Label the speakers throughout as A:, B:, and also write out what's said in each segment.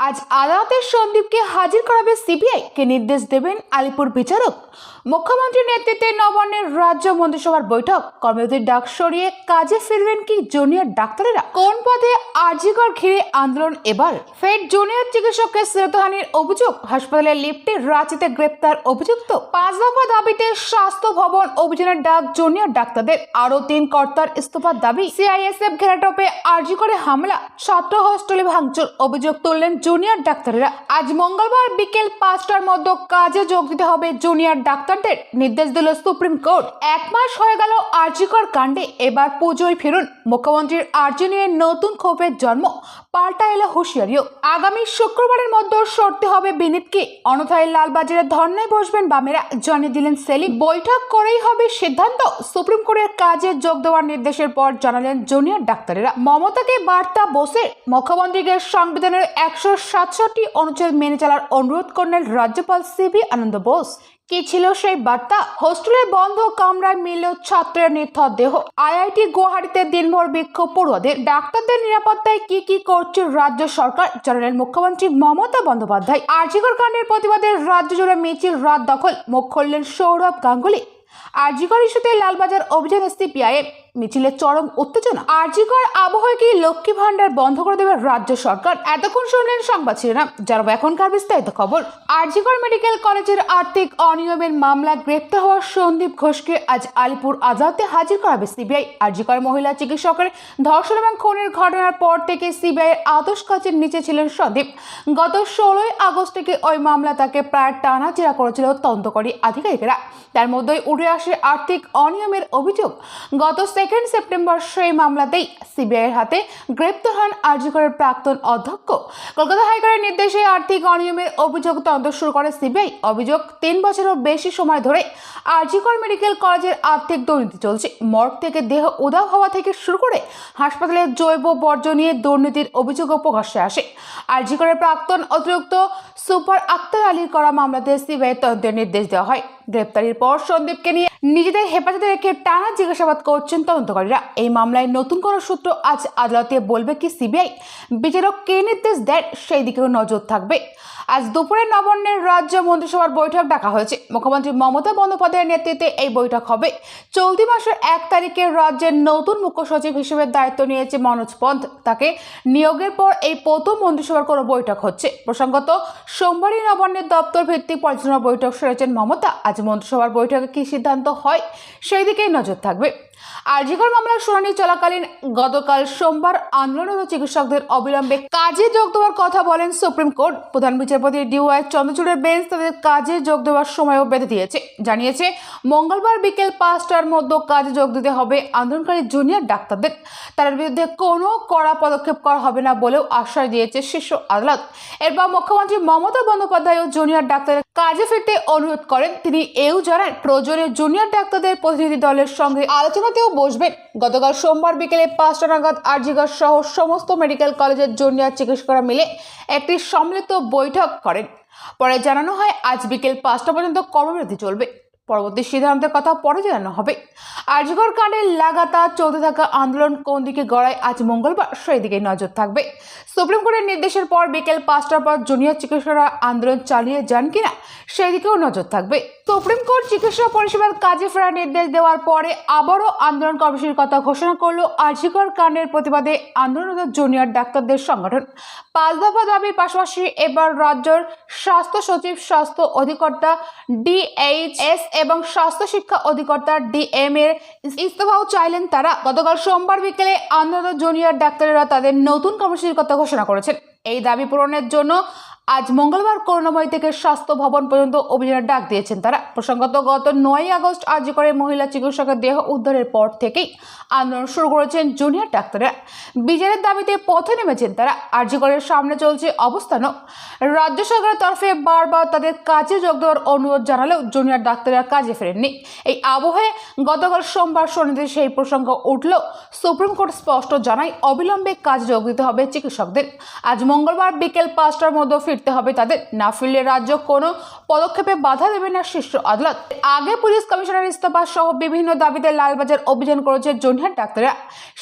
A: আজ আদালতের সন্দীপকে হাজির করাবে সিবিআই কে নির্দেশ দেবেন আলিপুর বিচারক। মুখ্যমন্ত্রীর নেতৃত্বে নবান্নের রাজ্য মন্ত্রিসভার বৈঠক। কর্মীদের ডাক সরিয়ে কাজে ফিরবেন কি জুনিয়র ডাক্তারেরা? কোন পদে আর্জিকর ঘিরে আন্দোলন এবার? ফের জুনিয়র চিকিৎসককে শ্রেতহানির অভিযোগ? হাসপাতালে লিফটে রাঁচিতে গ্রেপ্তার অভিযুক্ত? পাঁচ দফা দাবিতে স্বাস্থ্য ভবন অভিযানের ডাক জুনিয়র ডাক্তারদের। আরও তিন কর্তার ইস্তফার দাবি। সিআইএসএফ ঘেরাটোপে আরজি করে হামলা। ছাত্র হোস্টেলে ভাঙচুর। অভিযোগ তুললেন জুনিয়র ডাক্তারেরা আজ মঙ্গলবার বিকেল পাঁচটার মধ্যে কাজে যোগ দিতে হবে জুনিয়র ডাক্তারদের। নির্দেশ দিল সুপ্রিম কোর্ট। এক মাস হয়ে গেল আরজিকর কাণ্ডে। এবার পুজোয় ফিরুন। মুখ্যমন্ত্রীর আর্জি নিয়ে নতুন ক্ষোভের জন্ম। পাল্টা এলো হুঁশিয়ারিও। আগামী শুক্রবারের মধ্যে সরতে হবে বিনীতকে। অন্যথায় লালবাজারে ধর্নায় বসবেন বামেরা। জানিয়ে দিলেন সেলিম। বৈঠক করেই হবে সিদ্ধান্ত। সুপ্রিম কোর্টের কাজে যোগ দেওয়ার নির্দেশের পর জানালেন জুনিয়র ডাক্তারেরা। মমতাকে বার্তা বসে। মুখ্যমন্ত্রীকে সংবিধানের একশো সাতষট্টি অনুচ্ছেদ মেনে চলার অনুরোধ করলেন রাজ্যপাল সিবি আনন্দ বোস। কি ছিল সেই বার্তা? হোস্টেলে বন্ধ কামরায় মিলল ছাত্রের নির্থর দেহ। আইআইটি গুয়াহাটিতে দিনভর বিক্ষোভ পড়ুয়াদের। ডাক্তারদের নিরাপত্তায় কি কি করছে রাজ্য সরকার? জানালেন মুখ্যমন্ত্রী মমতা বন্দ্যোপাধ্যায়। আর্জিকর কাণ্ডের প্রতিবাদে রাজ্য জুড়ে মিছিল, রাত দখল। মুখ খুললেন সৌরভ গাঙ্গুলি। আরজিকর ইস্যুতে লালবাজার অভিযানে সিপিআইএম মিছিলে চরম উত্তেজনা। আরজিকর আবহাওয়া কি লক্ষ্মী ভান্ডার বন্ধ করে দেবে রাজ্য সরকার। এতক্ষণ শুনলেন সংবাদ শিরোনাম যারা এখনকার বিস্তারিত খবর। আরজিকর মেডিকেল কলেজের আর্থিক অনিয়মের মামলা গ্রেপ্তার হওয়া সন্দীপ ঘোষকে আজ আলিপুর আদালতে হাজির করাবে সিবিআই। আরজিকর মহিলা চিকিৎসকের ধর্ষণ এবং খুনের ঘটনার পর থেকে সিবিআই এর আদর্শ কাচের নিচে ছিলেন সন্দীপ। গত ষোলোই আগস্ট থেকে ওই মামলা তাকে প্রায় টানা জেরা করেছিল তদন্তকারী আধিকারিকেরা। তার মধ্যেই উঠে আসে আর্থিক অনিয়মের অভিযোগ। গত সেকেন্ড সেপ্টেম্বর সেই মামলাতেই সিবিআইয়ের হাতে গ্রেপ্তার হন আরজিকরের প্রাক্তন অধ্যক্ষ। কলকাতা হাইকোর্টের নির্দেশে আর্থিক অনিয়মের অভিযোগ তদন্ত শুরু করে সিবিআই অভিযোগ, তিন বছরেরও বেশি সময় ধরে আরজিকর মেডিকেল কলেজের আর্থিক দুর্নীতি চলছে। মর্গ থেকে দেহ উদাও হওয়া থেকে শুরু করে হাসপাতালের জৈব বর্জ্য নিয়ে দুর্নীতির অভিযোগও প্রকাশ্যে আসে। আরজিকরের প্রাক্তন অতিরিক্ত সুপার আক্তার আলীর করা মামলাতে সিবিআই তদন্তের নির্দেশ দেওয়া হয়। গ্রেপ্তারির পর সন্দীপকে নিয়ে নিজেদের হেফাজতে রেখে টানা জিজ্ঞাসাবাদ করছেন তদন্তকারীরা। এই মামলায় নতুন কোনো সূত্র আজ আদালতে বলবে কি সিবিআই? বিচারক কে নির্দেশ দেন? সেই দিকেও নজর থাকবে। আজ দুপুরে নবান্নের রাজ্য মন্ত্রিসভার বৈঠক ডাকা হয়েছে। মুখ্যমন্ত্রী মমতা বন্দ্যোপাধ্যায়ের নেতৃত্বে এই বৈঠক হবে। চলতি মাসের এক তারিখে রাজ্যের নতুন মুখ্য সচিব হিসেবে দায়িত্ব নিয়েছে মনোজ পন্থ। তাকে নিয়োগের পর এই প্রথম মন্ত্রিসভার কোনো বৈঠক হচ্ছে। প্রসঙ্গত, সোমবারই নবান্নের দপ্তর ভিত্তিক পরিচালনা বৈঠক সেরেছেন মমতা। আজ মন্ত্রিসভার বৈঠকে কি সিদ্ধান্ত হয়? সেই দিকেই নজর থাকবে। আরজিকর মামলার শুনানি চলাকালীন গতকাল সোমবার আন্দোলনরত চিকিৎসকদের অবিলম্বে কাজে যোগ দেওয়ার কথা বলেন সুপ্রিম কোর্ট। প্রধান বিচারপতি ডিওয়াই চন্দ্রচূড়ের বেঞ্চ তাদের কাজে যোগ দেওয়ার সময়ও বেঁধে দিয়েছে। জানিয়েছে, মঙ্গলবার বিকেল পাঁচটার মধ্যে কাজে যোগ দিতে হবে আন্দোলনকারী জুনিয়র ডাক্তারদের। তার বিরুদ্ধে কোনো কড়া পদক্ষেপ করা হবে না বলেও আশ্বাস দিয়েছে শীর্ষ আদালত। এরপর মুখ্যমন্ত্রী মমতা বন্দ্যোপাধ্যায় জুনিয়র ডাক্তারের কাজে ফিরতে অনুরোধ করেন। তিনি এও জানান, প্রয়োজনে জুনিয়র ডাক্তারদের প্রতিনিধি দলের সঙ্গে আলোচনাতেও বসবেন। গতকাল সোমবার বিকেলে পাঁচটা নাগাদ আরজিগর সহ সমস্ত মেডিকেল কলেজের জুনিয়র চিকিৎসকরা মিলে একটি সম্মিলিত বৈঠক করেন। পরে জানানো হয়, আজ বিকেল পাঁচটা পর্যন্ত কর্মবিরতি চলবে। পরবর্তী সিদ্ধান্তের কথা পরে জানানো হবে। আরজিগর কাণ্ডে লাগাতার চলতে থাকা আন্দোলন কোন দিকে গড়ায় আজ মঙ্গলবার সেই দিকে নজর থাকবে। সুপ্রিম কোর্টের নির্দেশের পর বিকেল পাঁচটার পর জুনিয়র চিকিৎসকরা আন্দোলন চালিয়ে যান কিনা সেই দিকেও নজর থাকবে। সুপ্রিম কোর্ট চিকিৎসা পরিষেবার কাজে ফেরার নির্দেশ দেওয়ার পরে আবারও আন্দোলন কর্মসূচির কথা ঘোষণা করল আরজিকর কাণ্ডের প্রতিবাদে আন্দোলনরত জুনিয়র ডাক্তারদের সংগঠন। পাঁচ দফা দাবির পাশাপাশি এবার রাজ্যের স্বাস্থ্য সচিব, স্বাস্থ্য অধিকর্তা ডিএইচএস এবং স্বাস্থ্য শিক্ষা অধিকর্তা ডিএম এর ইস্তফাও চাইলেন তারা। গতকাল সোমবার বিকেলে আন্দোলন জুনিয়র ডাক্তারেরা তাদের নতুন কর্মসূচির কথা ঘোষণা করেছেন। এই দাবি পূরণের জন্য আজ মঙ্গলবার করুণাময় থেকে স্বাস্থ্য ভবন পর্যন্ত অভিযানের ডাক দিয়েছেন তারা। প্রসঙ্গত, গত নয় আগস্ট আজ করে মহিলা চিকিৎসকের দেহ উদ্ধারের পর থেকেই আন্দোলন শুরু করেছেন জুনিয়র ডাক্তাররা। বিচারের দাবিতে পথে নেমেছেন তারা। আরজিকরের সামনে চলছে অবস্থানও। রাজ্য সরকারের তরফে বারবার তাদের কাজে যোগ দেওয়ার অনুরোধ জানালেও জুনিয়র ডাক্তাররা কাজে ফেরেননি। এই আবহে গতকাল সোমবার শনিতে সেই প্রসঙ্গ উঠলেও সুপ্রিম কোর্ট স্পষ্ট জানায়, অবিলম্বে কাজে যোগ দিতে হবে চিকিৎসকদের। আজ মঙ্গলবার বিকেল পাঁচটার মধ্যে ফিরতে হবে। তাদের না ফিরলে রাজ্য কোনো পদক্ষেপে বাধা দেবে না শীর্ষ আদালত। আগে পুলিশ কমিশনার ইস্তফা সহ বিভিন্ন দাবিতে লালবাজার অভিযান করেছে জুনিয়র ডাক্তাররা।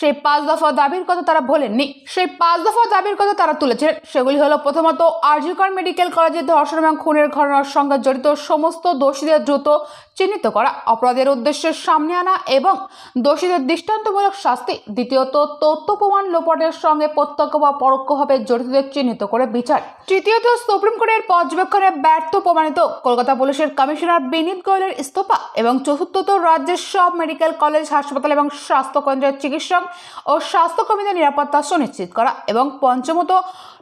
A: সেই পাঁচ দফা দাবির কথা তারা ভোলেননি। সেই পাঁচ দফা দাবির কথা তারা তুলেছিলেন সেগুলি হলো প্রথমত, আরজিকর মেডিকেল কলেজে ধর্ষণ এবং খুনের ঘটনার সঙ্গে জড়িত সমস্ত দোষীদের দ্রুত চিহ্নিত করা। অপরাধের উদ্দেশ্যে সামনে আনা এবং দোষীদের দৃষ্টান্তমূলক শাস্তি, দ্বিতীয়ত তথ্য প্রমাণ লোপটের সঙ্গে প্রত্যক্ষ বা পরোক্ষভাবে জড়িতদের চিহ্নিত করে বিচার। তৃতীয়ত সুপ্রিম কোর্টের পর্যবেক্ষণে ব্যর্থ প্রমাণিত কলকাতা পুলিশের কমিশনার বিনীত গোয়েলের ইস্তফা এবং চতুর্থত রাজ্যের সব মেডিকেল কলেজ, হাসপাতাল এবং স্বাস্থ্যকেন্দ্রের চিকিৎসক ও স্বাস্থ্যকর্মীদের নিরাপত্তা সুনিশ্চিত করা এবং পঞ্চমত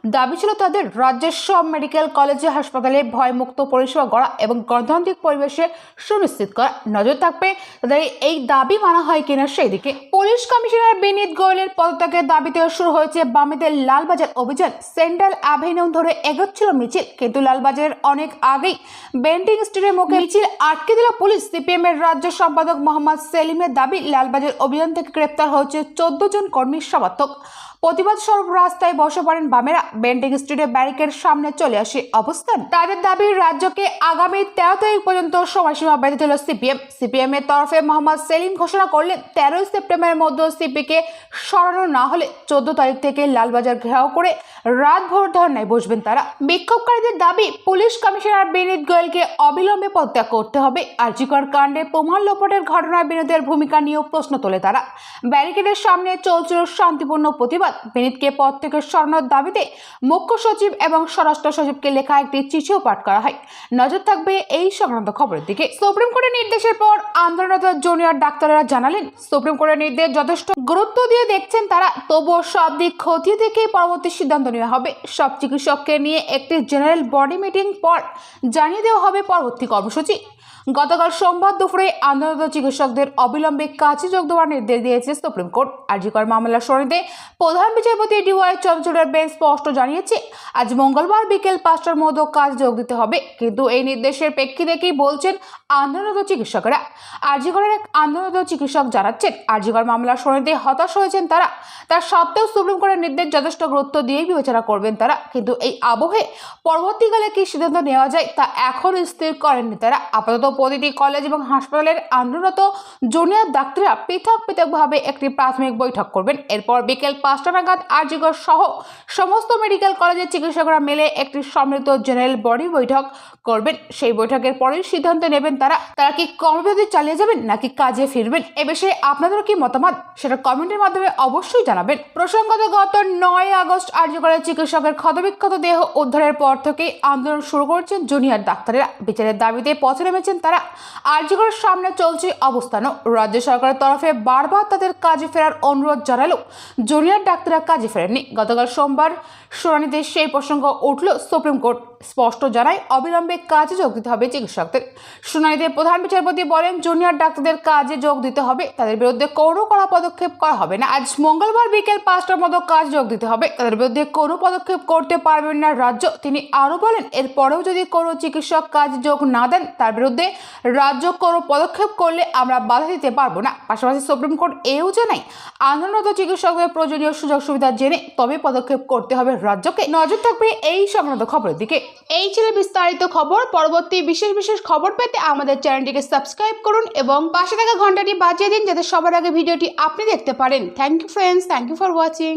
A: দাবি ছিল তাদের রাজ্যের সব মেডিকেল কলেজে, হাসপাতালে ভয়মুক্ত পরিষেবা গড়া এবং গণতান্ত্রিক পরিবেশে সুনিশ্চিত করা নজর থাকবে। তাদের এই দাবি মানা হয় কিনা সেই দিকে পুলিশ কমিশনার বিনীত গোয়েলের পদত্যাগের দাবিতে শুরু হয়েছে বামেদের লালবাজার অভিযান। সেন্ট্রাল অ্যাভিনিউ ধরে এগোচ্ছিল মিছিল, কিন্তু লালবাজারের অনেক আগেই বেন্টিং স্ট্রিটের মুখে মিছিল আটকে দিল পুলিশ। সিপিএম এর রাজ্য সম্পাদক মোহাম্মদ সেলিমের দাবি, লালবাজার অভিযান থেকে গ্রেপ্তার হয়েছে চোদ্দ জন কর্মীর সমর্থক। প্রতিবাদ স্বরূপ রাস্তায় বসে পড়েন বামেরা। বেন্টিং স্ট্রিটে ব্যারিকেড সামনে চলে আসে অবস্থান। তাদের দাবি, রাজ্যকে আগামী তেরো তারিখ পর্যন্ত সময়সীমা বেঁধে দিল সিপিএম। সিপিএম এর তরফে মোহাম্মদ সেলিম ঘোষণা করলেন, তেরোই সেপ্টেম্বরের মধ্যে সিপিকে সরানো না হলে চোদ্দ তারিখ থেকে লালবাজার ঘেরাও করে রাত ভোর ধর্নায় বসবেন তারা। বিক্ষোভকারীদের দাবি, পুলিশ কমিশনার বিনীত গোয়েলকে অবিলম্বে পদত্যাগ করতে হবে। আর্জিকর কাণ্ডে প্রমাণ লোপটের ঘটনায় বিনোদের ভূমিকা নিয়েও প্রশ্ন তোলে তারা। ব্যারিকেডের সামনে চলছিল শান্তিপূর্ণ প্রতিবাদ। বিনীতকে পদ থেকে সরানোর দাবিতে মুখ্য সচিব এবং স্বরাষ্ট্র সচিবকে লেখা একটি চিঠিও পাঠ করা হয়। নজর থাকবে এই সংক্রান্ত খবরের দিকে। সুপ্রিম কোর্টের নির্দেশের পর আন্দোলনরত জুনিয়র ডাক্তাররা জানালেন, সুপ্রিম কোর্টের নির্দেশ যথেষ্ট। গুরুত্ব দিয়ে দেখছেন তারা, তবুও সব দিক খতিয়ে দেখেই পরবর্তী সিদ্ধান্ত নেওয়া হবে। সব চিকিৎসককে নিয়ে একটি জেনারেল বডি মিটিং পর জানিয়ে দেওয়া হবে পরবর্তী কর্মসূচি। গতকাল সোমবার দুপুরে আন্দোলনরত চিকিৎসকদের অবিলম্বে কাজে যোগ দেওয়ার নির্দেশ দিয়েছে সুপ্রিম কোর্ট। আরজিকর মামলার শুনানিতে প্রধান বিচারপতি ডিওয়াই চন্দ্রচূড়ের বেঞ্চ স্পষ্ট জানিয়েছে, আজ মঙ্গলবার বিকেল পাঁচটার মধ্যে কাজ যোগ দিতে হবে, কিন্তু এই নির্দেশের প্রেক্ষিতে কি বলছেন আন্দোলনরত চিকিৎসকরা? আরজিকরের এক আন্দোলনরত চিকিৎসক জানাচ্ছেন আরজিকর মামলার শুনানিতে হতাশ হয়েছেন তারা। তার সত্ত্বেও সুপ্রিম কোর্টের নির্দেশ যথেষ্ট গুরুত্ব দিয়েই বিবেচনা করবেন তারা, কিন্তু এই আবহে পরবর্তীকালে কি সিদ্ধান্ত নেওয়া যায় তা এখন স্থির করেননি তারা। আপাতত প্রতিটি কলেজ এবং হাসপাতালের আন্দোলনরত জুনিয়র ডাক্তাররা পৃথক পৃথকভাবে একটি প্রাথমিক বৈঠক করবেন। এরপর বিকেল পাঁচটা নাগাদ আরজিগর সহ সমস্ত মেডিকেল কলেজের চিকিৎসকরা মিলে একটি সম্মিলিত জেনারেল বডি বৈঠক করবেন। সেই বৈঠকের পরেই সিদ্ধান্ত নেবেন তারা। তারা কি কর্মবিরতি চালিয়ে যাবেন নাকি কাজে ফিরবেন? এ বিষয়ে আপনাদের কি মতামত? সেটা কমেন্টের মাধ্যমে অবশ্যই জানাবেন। প্রসঙ্গত, গত নয় আগস্ট আর্যকরের চিকিৎসকের ক্ষতবিক্ষত দেহ উদ্ধারের পর থেকেই আন্দোলন শুরু করেছেন জুনিয়র ডাক্তারেরা। বিচারের দাবিতে পথে নেমেছেন তারা আর্যকরের সামনে চলছে অবস্থানও। রাজ্য সরকারের তরফে বারবার তাদের কাজে ফেরার অনুরোধ জানালেও জুনিয়র ডাক্তাররা কাজে ফেরেননি। গতকাল সোমবার শুনানিতে সেই প্রসঙ্গ উঠল। সুপ্রিম কোর্ট স্পষ্ট জানায়, অবিলম্বে কাজে যোগ দিতে হবে চিকিৎসকদের। শুনানিতে প্রধান বিচারপতি বলেন, জুনিয়র ডাক্তারদের কাজে যোগ দিতে হবে। তাদের বিরুদ্ধে কোনো কড়া পদক্ষেপ করা হবে না। আজ মঙ্গলবার বিকেল পাঁচটার মতো কাজ যোগ দিতে হবে। তাদের বিরুদ্ধে কোনো পদক্ষেপ করতে পারবেন না রাজ্য। তিনি আরও বলেন, এরপরেও যদি কোনো চিকিৎসক কাজ যোগ না দেন, তার বিরুদ্ধে রাজ্য কোনো পদক্ষেপ করলে আমরা বাধা দিতে পারব না। পাশাপাশি সুপ্রিম কোর্ট এও জানায়, আন্দোলনরত চিকিৎসকদের প্রয়োজনীয় সুযোগ সুবিধা জেনে তবে পদক্ষেপ করতে হবে রাজ্যকে। নজর থাকবে এই সংক্রান্ত খবরের দিকে। এই ছিল বিস্তারিত খবর। পরবর্তী বিশেষ বিশেষ খবর পেতে আমাদের চ্যানেলটিকে সাবস্ক্রাইব করুন এবং পাশে থাকা ঘন্টাটি বাজিয়ে দিন যাতে সবার আগে ভিডিওটি আপনি দেখতে পারেন। Thank you friends thank you for watching